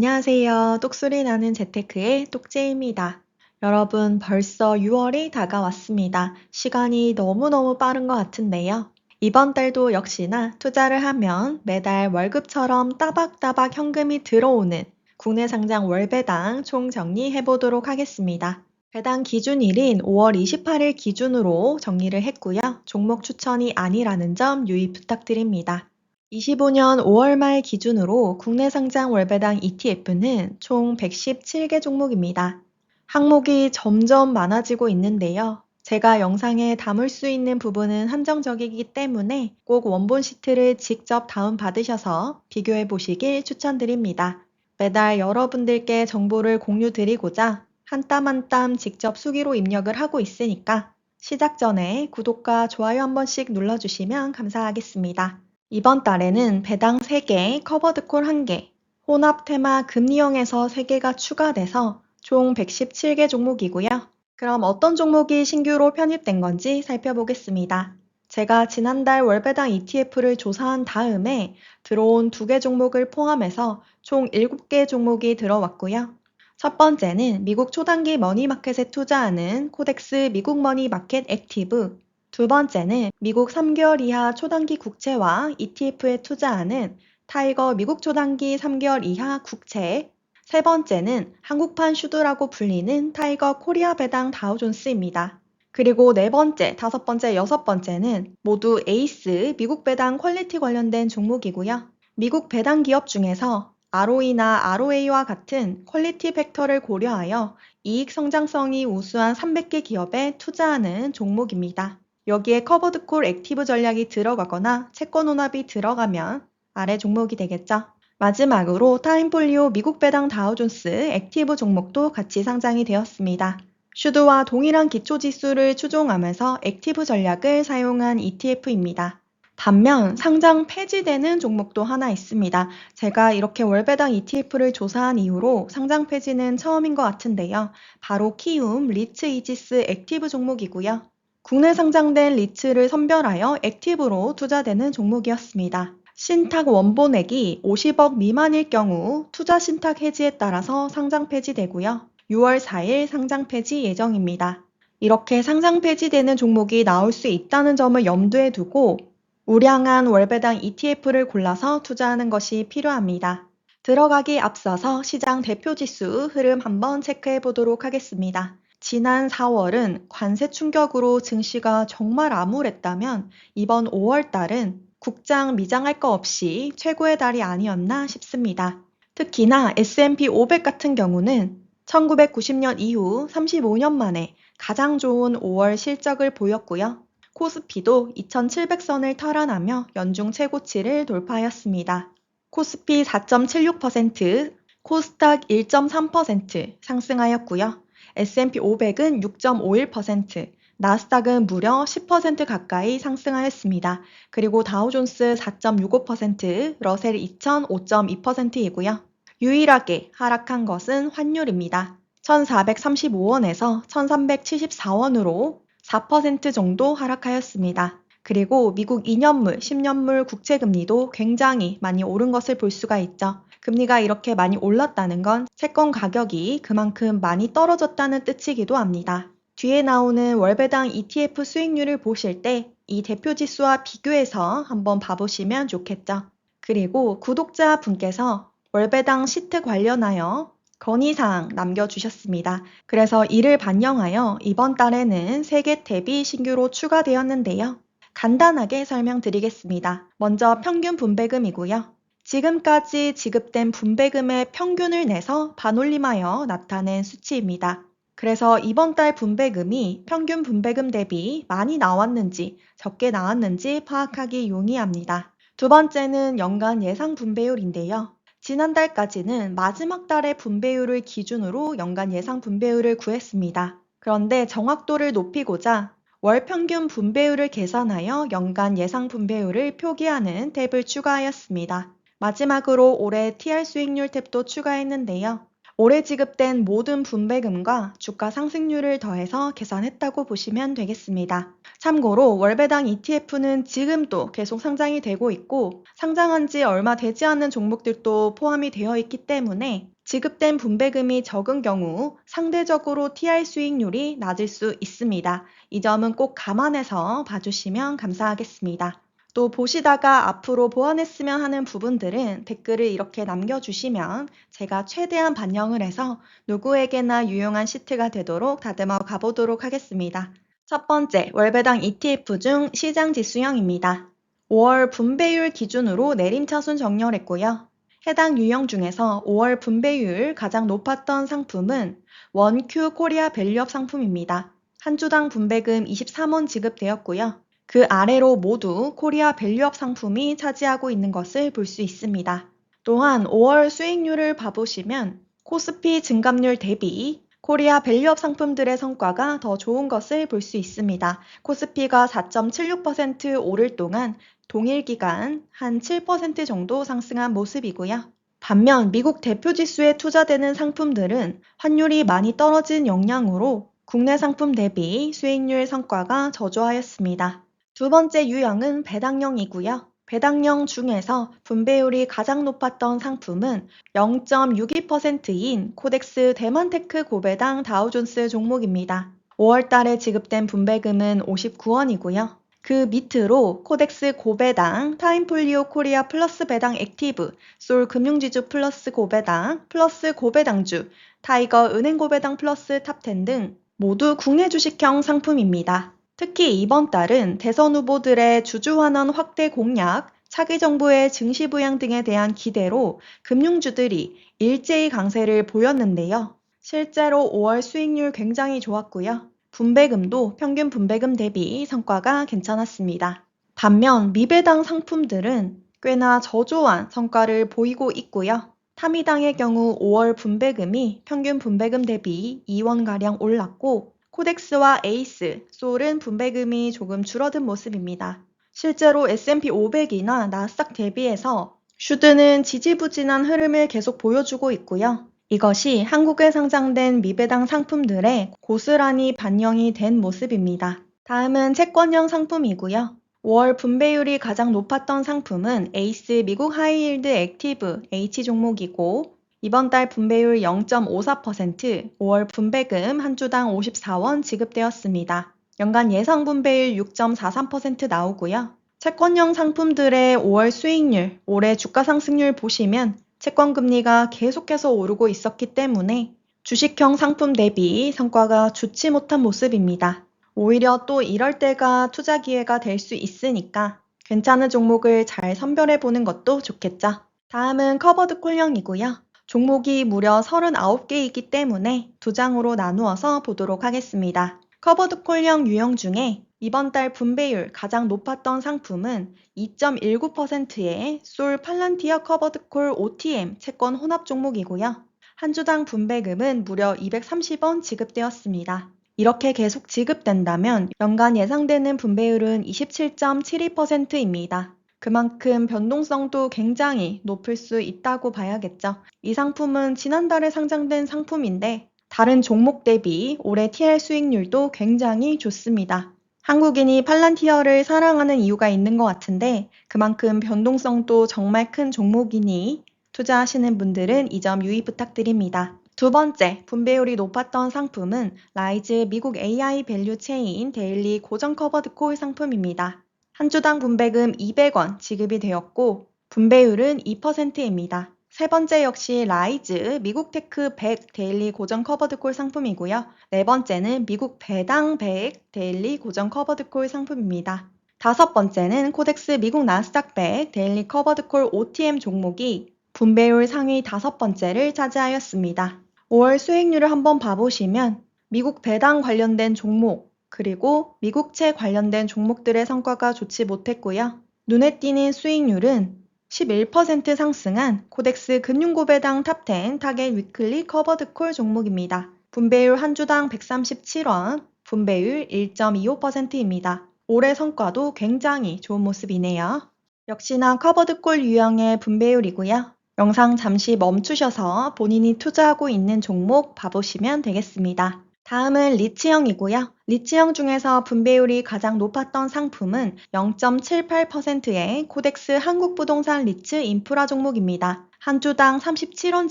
안녕하세요. 똑소리 나는 재테크의 똑재입니다. 여러분, 벌써 6월이 다가왔습니다. 시간이 너무너무 빠른 것 같은데요. 이번 달도 역시나 투자를 하면 매달 월급처럼 따박따박 현금이 들어오는 국내 상장 월배당 총 정리해 보도록 하겠습니다. 배당 기준일인 5월 28일 기준으로 정리를 했고요. 종목 추천이 아니라는 점 유의 부탁드립니다. 25년 5월 말 기준으로 국내 상장 월배당 ETF는 총 117개 종목입니다. 항목이 점점 많아지고 있는데요. 제가 영상에 담을 수 있는 부분은 한정적이기 때문에 꼭 원본 시트를 직접 다운받으셔서 비교해 보시길 추천드립니다. 매달 여러분들께 정보를 공유 드리고자 한 땀 한 땀 직접 수기로 입력을 하고 있으니까 시작 전에 구독과 좋아요 한 번씩 눌러주시면 감사하겠습니다. 이번 달에는 배당 3개, 커버드콜 1개, 혼합 테마 금리형에서 3개가 추가돼서 총 117개 종목이고요. 그럼 어떤 종목이 신규로 편입된 건지 살펴보겠습니다. 제가 지난달 월배당 ETF를 조사한 다음에 들어온 2개 종목을 포함해서 총 7개 종목이 들어왔고요. 첫 번째는 미국 초단기 머니마켓에 투자하는 코덱스 미국 머니마켓 액티브, 두 번째는 미국 3개월 이하 초단기 국채와 ETF에 투자하는 타이거 미국 초단기 3개월 이하 국채, 세 번째는 한국판 슈드라고 불리는 타이거 코리아 배당 다우존스입니다. 그리고 네 번째, 다섯 번째, 여섯 번째는 모두 에이스 미국 배당 퀄리티 관련된 종목이고요. 미국 배당 기업 중에서 ROE나 ROA와 같은 퀄리티 팩터를 고려하여 이익 성장성이 우수한 300개 기업에 투자하는 종목입니다. 여기에 커버드콜 액티브 전략이 들어가거나 채권 혼합이 들어가면 아래 종목이 되겠죠. 마지막으로 타임폴리오 미국 배당 다우존스 액티브 종목도 같이 상장이 되었습니다. 슈드와 동일한 기초 지수를 추종하면서 액티브 전략을 사용한 ETF입니다. 반면 상장 폐지되는 종목도 하나 있습니다. 제가 이렇게 월배당 ETF를 조사한 이후로 상장 폐지는 처음인 것 같은데요. 바로 키움 리츠 이지스 액티브 종목이고요. 국내 상장된 리츠를 선별하여 액티브로 투자되는 종목이었습니다. 신탁 원본액이 50억 미만일 경우 투자 신탁 해지에 따라서 상장 폐지되고요. 6월 4일 상장 폐지 예정입니다. 이렇게 상장 폐지되는 종목이 나올 수 있다는 점을 염두에 두고 우량한 월배당 ETF를 골라서 투자하는 것이 필요합니다. 들어가기 앞서서 시장 대표 지수 흐름 한번 체크해 보도록 하겠습니다. 지난 4월은 관세 충격으로 증시가 정말 암울했다면 이번 5월 달은 국장 미장할 거 없이 최고의 달이 아니었나 싶습니다. 특히나 S&P 500 같은 경우는 1990년 이후 35년 만에 가장 좋은 5월 실적을 보였고요. 코스피도 2700선을 탈환하며 연중 최고치를 돌파하였습니다. 코스피 4.76%, 코스닥 1.3% 상승하였고요. S&P 500은 6.51%, 나스닥은 무려 10% 가까이 상승하였습니다. 그리고 다우존스 4.65%, 러셀 2000 5.2%이고요. 유일하게 하락한 것은 환율입니다. 1435원에서 1374원으로 4% 정도 하락하였습니다. 그리고 미국 2년물, 10년물 국채 금리도 굉장히 많이 오른 것을 볼 수가 있죠. 금리가 이렇게 많이 올랐다는 건 채권 가격이 그만큼 많이 떨어졌다는 뜻이기도 합니다. 뒤에 나오는 월배당 ETF 수익률을 보실 때 이 대표 지수와 비교해서 한번 봐보시면 좋겠죠. 그리고 구독자 분께서 월배당 시트 관련하여 건의사항 남겨주셨습니다. 그래서 이를 반영하여 이번 달에는 3개 탭이 신규로 추가되었는데요. 간단하게 설명드리겠습니다. 먼저 평균 분배금이고요. 지금까지 지급된 분배금의 평균을 내서 반올림하여 나타낸 수치입니다. 그래서 이번 달 분배금이 평균 분배금 대비 많이 나왔는지 적게 나왔는지 파악하기 용이합니다. 두 번째는 연간 예상 분배율인데요. 지난달까지는 마지막 달의 분배율을 기준으로 연간 예상 분배율을 구했습니다. 그런데 정확도를 높이고자 월 평균 분배율을 계산하여 연간 예상 분배율을 표기하는 탭을 추가하였습니다. 마지막으로 올해 TR 수익률 탭도 추가했는데요. 올해 지급된 모든 분배금과 주가 상승률을 더해서 계산했다고 보시면 되겠습니다. 참고로 월배당 ETF는 지금도 계속 상장이 되고 있고 상장한 지 얼마 되지 않은 종목들도 포함이 되어 있기 때문에 지급된 분배금이 적은 경우 상대적으로 TR 수익률이 낮을 수 있습니다. 이 점은 꼭 감안해서 봐주시면 감사하겠습니다. 또 보시다가 앞으로 보완했으면 하는 부분들은 댓글을 이렇게 남겨주시면 제가 최대한 반영을 해서 누구에게나 유용한 시트가 되도록 다듬어 가보도록 하겠습니다. 첫 번째, 월배당 ETF 중 시장 지수형입니다. 5월 분배율 기준으로 내림차순 정렬했고요. 해당 유형 중에서 5월 분배율 가장 높았던 상품은 원큐 코리아 밸류업 상품입니다. 한 주당 분배금 23원 지급되었고요. 그 아래로 모두 코리아 밸류업 상품이 차지하고 있는 것을 볼 수 있습니다. 또한 5월 수익률을 봐보시면 코스피 증감률 대비 코리아 밸류업 상품들의 성과가 더 좋은 것을 볼 수 있습니다. 코스피가 4.76% 오를 동안 동일 기간 한 7% 정도 상승한 모습이고요. 반면 미국 대표 지수에 투자되는 상품들은 환율이 많이 떨어진 영향으로 국내 상품 대비 수익률 성과가 저조하였습니다. 두 번째 유형은 배당형이고요. 배당형 중에서 분배율이 가장 높았던 상품은 0.62%인 코덱스 대만테크 고배당 다우존스 종목입니다. 5월 달에 지급된 분배금은 59원이고요. 그 밑으로 코덱스 고배당, 타임폴리오 코리아 플러스 배당 액티브, 솔 금융지주 플러스 고배당, 플러스 고배당주, 타이거 은행 고배당 플러스 탑10 등 모두 국내 주식형 상품입니다. 특히 이번 달은 대선 후보들의 주주환원 확대 공약, 차기 정부의 증시 부양 등에 대한 기대로 금융주들이 일제히 강세를 보였는데요. 실제로 5월 수익률 굉장히 좋았고요. 분배금도 평균 분배금 대비 성과가 괜찮았습니다. 반면 미배당 상품들은 꽤나 저조한 성과를 보이고 있고요. 타미당의 경우 5월 분배금이 평균 분배금 대비 2원가량 올랐고 코덱스와 에이스, 솔은 분배금이 조금 줄어든 모습입니다. 실제로 S&P 500이나 나스닥 대비해서 슈드는 지지부진한 흐름을 계속 보여주고 있고요. 이것이 한국에 상장된 미배당 상품들에 고스란히 반영이 된 모습입니다. 다음은 채권형 상품이고요. 5월 분배율이 가장 높았던 상품은 에이스 미국 하이힐드 액티브 H 종목이고 이번 달 분배율 0.54%, 5월 분배금 한 주당 54원 지급되었습니다. 연간 예상 분배율 6.43% 나오고요. 채권형 상품들의 5월 수익률, 올해 주가 상승률 보시면 채권 금리가 계속해서 오르고 있었기 때문에 주식형 상품 대비 성과가 좋지 못한 모습입니다. 오히려 또 이럴 때가 투자 기회가 될 수 있으니까 괜찮은 종목을 잘 선별해 보는 것도 좋겠죠. 다음은 커버드 콜형이고요. 종목이 무려 39개이기 때문에 두 장으로 나누어서 보도록 하겠습니다. 커버드 콜형 유형 중에 이번 달 분배율 가장 높았던 상품은 2.19%의 솔 팔란티어 커버드 콜 OTM 채권 혼합 종목이고요. 한 주당 분배금은 무려 230원 지급되었습니다. 이렇게 계속 지급된다면 연간 예상되는 분배율은 27.72%입니다. 그만큼 변동성도 굉장히 높을 수 있다고 봐야겠죠. 이 상품은 지난달에 상장된 상품인데 다른 종목 대비 올해 TR 수익률도 굉장히 좋습니다. 한국인이 팔란티어를 사랑하는 이유가 있는 것 같은데 그만큼 변동성도 정말 큰 종목이니 투자하시는 분들은 이 점 유의 부탁드립니다. 두 번째, 분배율이 높았던 상품은 라이즈 미국 AI 밸류 체인 데일리 고정 커버드 콜 상품입니다. 한 주당 분배금 200원 지급이 되었고 분배율은 2%입니다. 세 번째 역시 라이즈 미국 테크 100 데일리 고정 커버드콜 상품이고요. 네 번째는 미국 배당 100 데일리 고정 커버드콜 상품입니다. 다섯 번째는 코덱스 미국 나스닥 100 데일리 커버드콜 OTM 종목이 분배율 상위 다섯 번째를 차지하였습니다. 5월 수익률을 한번 봐보시면 미국 배당 관련된 종목 그리고 미국채 관련된 종목들의 성과가 좋지 못했고요. 눈에 띄는 수익률은 11% 상승한 코덱스 금융고배당 탑10 타겟 위클리 커버드콜 종목입니다. 분배율 한 주당 137원, 분배율 1.25%입니다. 올해 성과도 굉장히 좋은 모습이네요. 역시나 커버드콜 유형의 분배율이고요. 영상 잠시 멈추셔서 본인이 투자하고 있는 종목 봐보시면 되겠습니다. 다음은 리츠형이고요. 리츠형 중에서 분배율이 가장 높았던 상품은 0.78%의 코덱스 한국부동산 리츠 인프라 종목입니다. 한 주당 37원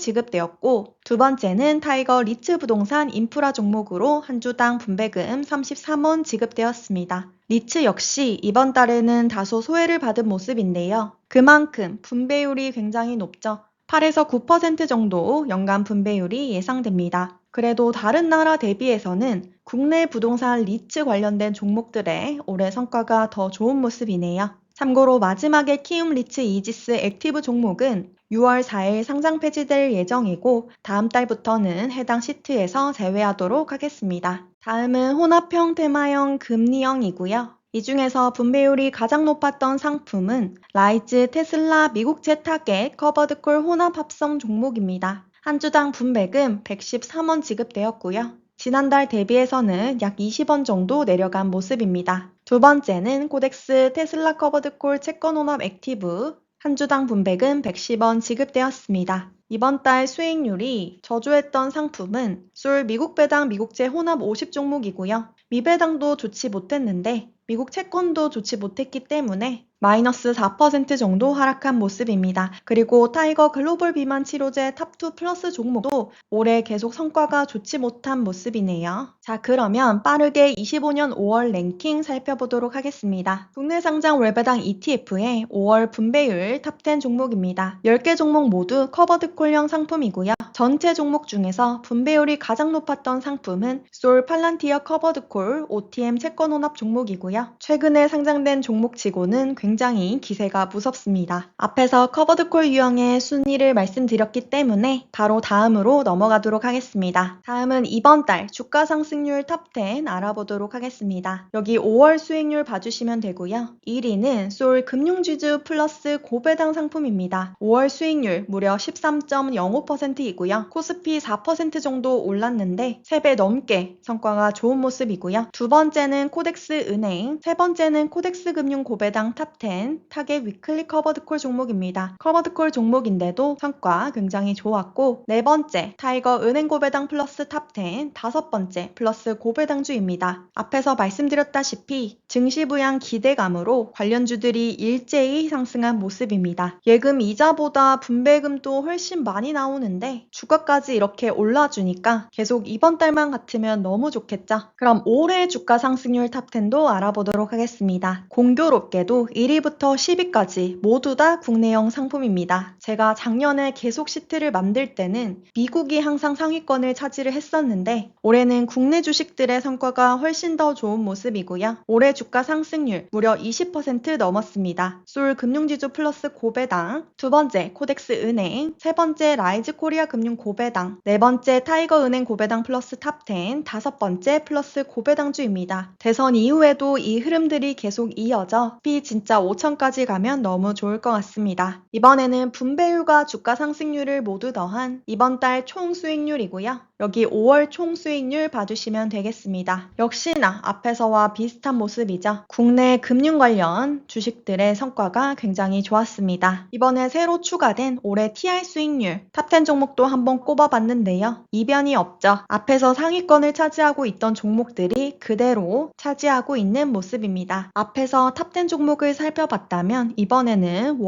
지급되었고 두 번째는 타이거 리츠 부동산 인프라 종목으로 한 주당 분배금 33원 지급되었습니다. 리츠 역시 이번 달에는 다소 소외를 받은 모습인데요. 그만큼 분배율이 굉장히 높죠. 8에서 9% 정도 연간 분배율이 예상됩니다. 그래도 다른 나라 대비해서는 국내 부동산 리츠 관련된 종목들의 올해 성과가 더 좋은 모습이네요. 참고로 마지막에 키움 리츠 이지스 액티브 종목은 6월 4일 상장 폐지될 예정이고 다음 달부터는 해당 시트에서 제외하도록 하겠습니다. 다음은 혼합형 테마형 금리형이고요. 이 중에서 분배율이 가장 높았던 상품은 라이즈 테슬라 미국 제타겟 커버드콜 혼합 합성 종목입니다. 한 주당 분배금 113원 지급되었고요. 지난달 대비해서는 약 20원 정도 내려간 모습입니다. 두 번째는 코덱스 테슬라 커버드콜 채권 혼합 액티브 한 주당 분배금 110원 지급되었습니다. 이번 달 수익률이 저조했던 상품은 솔 미국 배당 미국제 혼합 50 종목이고요. 미배당도 좋지 못했는데 미국 채권도 좋지 못했기 때문에 마이너스 4% 정도 하락한 모습입니다. 그리고 타이거 글로벌 비만 치료제 탑2 플러스 종목도 올해 계속 성과가 좋지 못한 모습이네요. 자, 그러면 빠르게 25년 5월 랭킹 살펴보도록 하겠습니다. 국내 상장 월배당 ETF의 5월 분배율 탑10 종목입니다. 10개 종목 모두 커버드 콜형 상품이고요. 전체 종목 중에서 분배율이 가장 높았던 상품은 솔 팔란티어 커버드 콜 OTM 채권 혼합 종목이고요. 최근에 상장된 종목치고는 굉장히 기세가 무섭습니다. 앞에서 커버드콜 유형의 순위를 말씀드렸기 때문에 바로 다음으로 넘어가도록 하겠습니다. 다음은 이번 달 주가 상승률 탑10 알아보도록 하겠습니다. 여기 5월 수익률 봐주시면 되고요. 1위는 솔 금융지주 플러스 고배당 상품입니다. 5월 수익률 무려 13.05%이고요. 코스피 4% 정도 올랐는데 3배 넘게 성과가 좋은 모습이고요. 두 번째는 코덱스 은행, 세 번째는 코덱스 금융 고배당 탑10 타겟 위클리 커버드콜 종목입니다. 커버드콜 종목인데도 성과 굉장히 좋았고 네 번째 타이거 은행 고배당 플러스 탑10 다섯 번째 플러스 고배당주입니다. 앞에서 말씀드렸다시피 증시 부양 기대감으로 관련주들이 일제히 상승한 모습입니다. 예금 이자보다 분배금도 훨씬 많이 나오는데 주가까지 이렇게 올라주니까 계속 이번 달만 같으면 너무 좋겠죠. 그럼 올해 주가 상승률 탑10도 알아보도록 하겠습니다. 공교롭게도 1 위부터 10위까지 모두 다 국내형 상품입니다. 제가 작년에 계속 시트를 만들 때는 미국이 항상 상위권을 차지를 했었는데 올해는 국내 주식들의 성과가 훨씬 더 좋은 모습이고요. 올해 주가 상승률 무려 20% 넘었습니다. 솔 금융지주 플러스 고배당, 두 번째 코덱스 은행, 세 번째 라이즈 코리아 금융 고배당, 네 번째 타이거 은행 고배당 플러스 탑10, 다섯 번째 플러스 고배당주입니다. 대선 이후에도 이 흐름들이 계속 이어져 피 진짜 5천까지 가면 너무 좋을 것 같습니다. 이번에는 분배율과 주가 상승률을 모두 더한 이번 달 총 수익률이고요. 여기 5월 총 수익률 봐주시면 되겠습니다. 역시나 앞에서와 비슷한 모습이죠. 국내 금융 관련 주식들의 성과가 굉장히 좋았습니다. 이번에 새로 추가된 올해 TR 수익률 탑10 종목도 한번 꼽아봤는데요. 이변이 없죠. 앞에서 상위권을 차지하고 있던 종목들이 그대로 차지하고 있는 모습입니다. 앞에서 탑10 종목을 살 펴봤다면 이번에는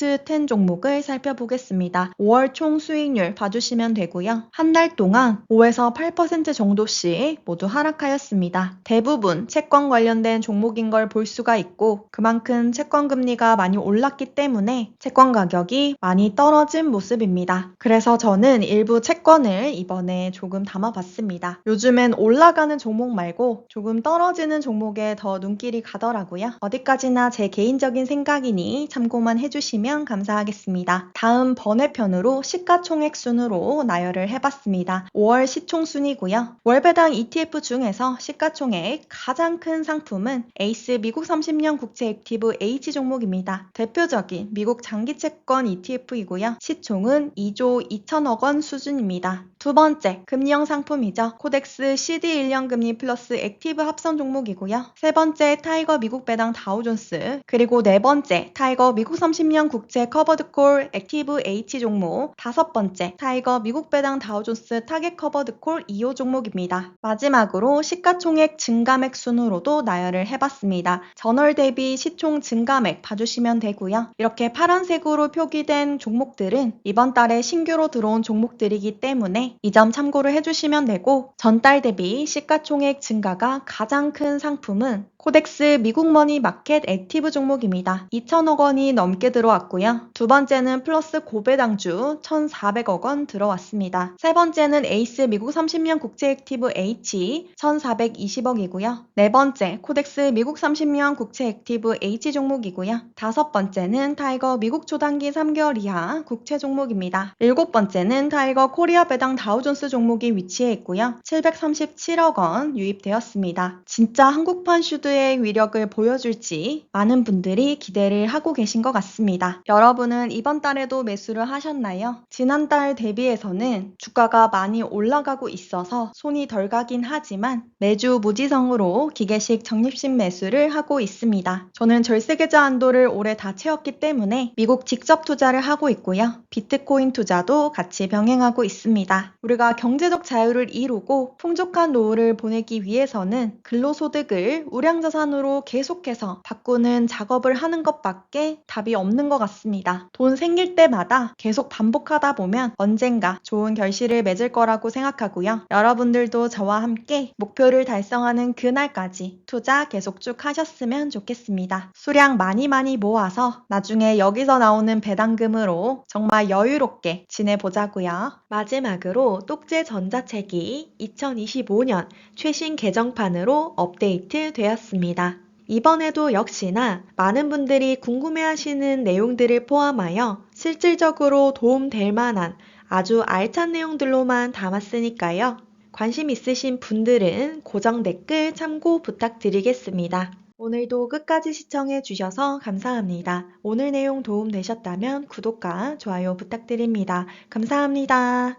워스트 10 종목을 살펴보겠습니다. 5월 총 수익률 봐주시면 되고요. 한 달 동안 5에서 8% 정도씩 모두 하락하였습니다. 대부분 채권 관련된 종목인 걸 볼 수가 있고 그만큼 채권 금리가 많이 올랐기 때문에 채권 가격이 많이 떨어진 모습입니다. 그래서 저는 일부 채권을 이번에 조금 담아봤습니다. 요즘엔 올라가는 종목 말고 조금 떨어지는 종목에 더 눈길이 가더라고요. 어디까지나 제 개인적인 생각이니 참고만 해주시면 감사하겠습니다. 다음 번외편으로 시가총액 순으로 나열을 해봤습니다. 5월 시총 순이고요. 월배당 ETF 중에서 시가총액 가장 큰 상품은 에이스 미국 30년 국채 액티브 H 종목입니다. 대표적인 미국 장기채권 ETF이고요. 시총은 2조 2천억 원 수준입니다. 두 번째, 금리형 상품이죠. 코덱스 CD 1년 금리 플러스 액티브 합성 종목이고요. 세 번째, 타이거 미국 배당 다우존스. 그리고 네 번째, 타이거 미국 30년 국채 커버드콜 액티브 H 종목. 다섯 번째, 타이거 미국 배당 다우존스 타겟 커버드콜 2호 종목입니다. 마지막으로 시가총액 증가맥 순으로도 나열을 해봤습니다. 전월 대비 시총 증가맥 봐주시면 되고요. 이렇게 파란색으로 표기된 종목들은 이번 달에 신규로 들어온 종목들이기 때문에 이 점 참고를 해주시면 되고 전달 대비 시가총액 증가가 가장 큰 상품은 코덱스 미국머니 마켓 액티브 종목입니다. 2천억 원이 넘게 들어왔고요. 두 번째는 플러스 고배당주 1,400억 원 들어왔습니다. 세 번째는 에이스 미국 30년 국채 액티브 H 1,420억이고요. 네 번째 코덱스 미국 30년 국채 액티브 H 종목이고요. 다섯 번째는 타이거 미국 초단기 3개월 이하 국채 종목입니다. 일곱 번째는 타이거 코리아 배당 다우존스 종목이 위치해 있고요. 737억 원 유입되었습니다. 진짜 한국판 슈드 의 위력을 보여줄지 많은 분들이 기대를 하고 계신 것 같습니다. 여러분은 이번 달에도 매수를 하셨나요? 지난달 대비해서는 주가가 많이 올라가고 있어서 손이 덜 가긴 하지만 매주 무지성으로 기계식 적립식 매수를 하고 있습니다. 저는 절세계좌 한도를 올해 다 채웠기 때문에 미국 직접 투자를 하고 있고요. 비트코인 투자도 같이 병행하고 있습니다. 우리가 경제적 자유를 이루고 풍족한 노후를 보내기 위해서는 근로소득을 우량 자산으로 계속해서 바꾸는 작업을 하는 것밖에 답이 없는 것 같습니다. 돈 생길 때마다 계속 반복하다 보면 언젠가 좋은 결실을 맺을 거라고 생각하고요. 여러분들도 저와 함께 목표를 달성하는 그날까지 투자 계속 쭉 하셨으면 좋겠습니다. 수량 많이 많이 모아서 나중에 여기서 나오는 배당금으로 정말 여유롭게 지내보자고요. 마지막으로 똑제 전자책이 2025년 최신 개정판으로 업데이트 되었 습니다. 이번에도 역시나 많은 분들이 궁금해하시는 내용들을 포함하여 실질적으로 도움될 만한 아주 알찬 내용들로만 담았으니까요. 관심 있으신 분들은 고정 댓글 참고 부탁드리겠습니다. 오늘도 끝까지 시청해 주셔서 감사합니다. 오늘 내용 도움 되셨다면 구독과 좋아요 부탁드립니다. 감사합니다.